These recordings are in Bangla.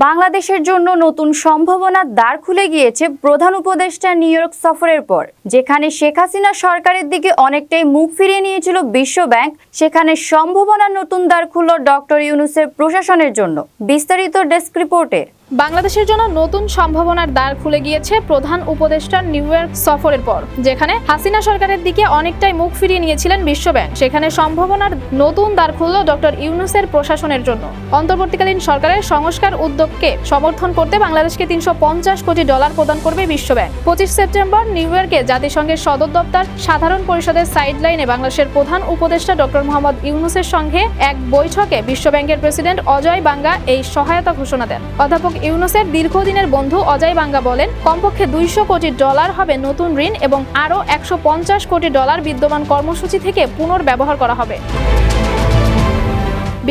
বাংলাদেশের জন্য নতুন সম্ভাবনার দ্বার খুলে গিয়েছে প্রধান উপদেষ্টা নিউ ইয়র্ক সফরের পর। যেখানে শেখ হাসিনা সরকারের দিকে অনেকটাই মুখ ফিরিয়ে নিয়েছিল বিশ্বব্যাংক সেখানে সম্ভাবনা নতুন দ্বার খুলল ডক্টর ইউনুসের প্রশাসনের জন্য। বিস্তারিত ডেস্ক রিপোর্টে। বাংলাদেশের জন্য নতুন সম্ভাবনার দ্বার খুলে গিয়েছে প্রধান উপদেষ্টার নিউ ইয়র্ক সফরের পর, যেখানে হাসিনা সরকারের দিকে অনেকটাই মুখ ফিরিয়ে নিয়েছিলেন বিশ্বব্যাংক। সেখানে সম্ভাবনার নতুন দ্বার খুলল ডক্টর ইউনুসের প্রশাসনের জন্য। অন্তর্বর্তীকালীন সরকারের সংস্কার উদ্যোগকে সমর্থন করতে বাংলাদেশকে তিনশো পঞ্চাশ কোটি ডলার প্রদান করবে বিশ্বব্যাংক। পঁচিশ সেপ্টেম্বর নিউ ইয়র্কে জাতিসংঘের সদর দপ্তর সাধারণ পরিষদের সাইডলাইনে বাংলাদেশের প্রধান উপদেষ্টা ডক্টর মোহাম্মদ ইউনুসের সঙ্গে এক বৈঠকে বিশ্বব্যাংকের প্রেসিডেন্ট অজয় বাঙ্গা এই সহায়তা ঘোষণা দেন। অধ্যাপক ইউনুসের দীর্ঘদিনের বন্ধু অজয় বাঙ্গা বলেন, কমপক্ষে দুইশো কোটি ডলার হবে নতুন ঋণ এবং আরও একশো পঞ্চাশ কোটি ডলার বিদ্যমান কর্মসূচি থেকে পুনর্ব্যবহার করা হবে।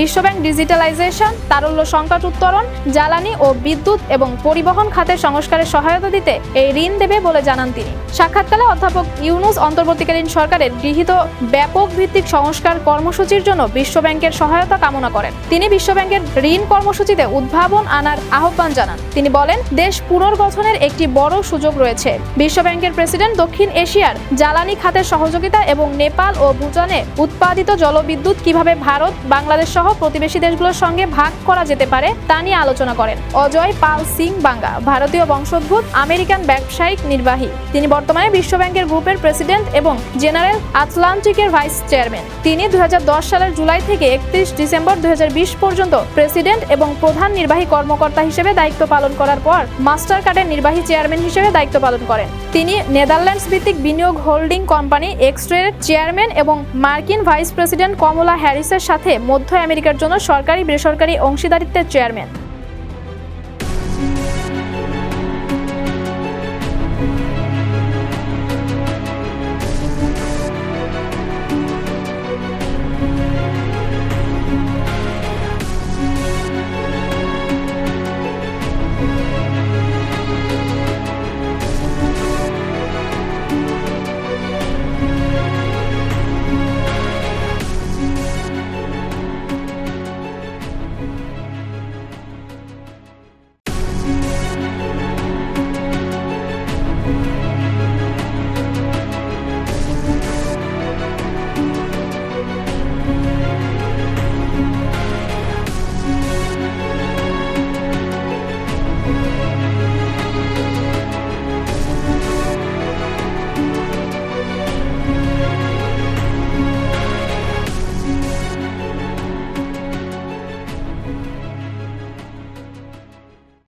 বিশ্বব্যাংক ডিজিটালাইজেশন, তারল্য সংকট উত্তরণ, জ্বালানি ও বিদ্যুৎ এবং পরিবহন খাতের সংস্কারে সহায়তা দিতে এই ঋণ দেবে বলে জানান তিনি। সাক্ষাৎকালে অধ্যাপক ইউনুস অন্তর্বর্তীকালীন সরকারের গৃহীত ব্যাপক ভিত্তিক সংস্কার কর্মসূচির জন্য বিশ্বব্যাংকের সহায়তা কামনা করেন। তিনি বিশ্বব্যাংকের ঋণ কর্মসূচিতে উদ্ভাবন আনার আহ্বান জানান। তিনি বলেন, দেশ পুনর্গঠনের একটি বড় সুযোগ রয়েছে। বিশ্বব্যাংকের প্রেসিডেন্ট দক্ষিণ এশিয়ার জ্বালানি খাতের সহযোগিতা এবং নেপাল ও ভুটানে উৎপাদিত জলবিদ্যুৎ কীভাবে ভারত, বাংলাদেশ সহ প্রতিবেশী দেশগুলোর সঙ্গে ভাগ করা যেতে পারে, তা নিয়ে আলোচনা করেন অজয় পাল সিং বাঙ্গা, ভারতীয় বংশোদ্ভূত, আমেরিকান ব্যবসায়িক নির্বাহী। তিনি বর্তমানে বিশ্বব্যাংকের গ্রুপের প্রেসিডেন্ট এবং জেনারেল আটলান্টিকের ভাইস চেয়ারম্যান। তিনি দুই সালের জুলাই থেকে একত্রিশ ডিসেম্বর দুই পর্যন্ত প্রেসিডেন্ট এবং প্রধান নির্বাহী কর্মকর্তা হিসেবে দায়িত্ব পালন করার পর মাস্টার কার্ডের নির্বাহী চেয়ারম্যান হিসেবে দায়িত্ব পালন করেন। তিনি নেদারল্যান্ডস ভিত্তিক বিনিয়োগ হোল্ডিং কোম্পানি এক্সট্রের চেয়ারম্যান এবং মার্কিন ভাইস প্রেসিডেন্ট কমলা হ্যারিসের সাথে মধ্য আমেরিকার জন্য সরকারি বেসরকারি অংশীদারিত্বের চেয়ারম্যান।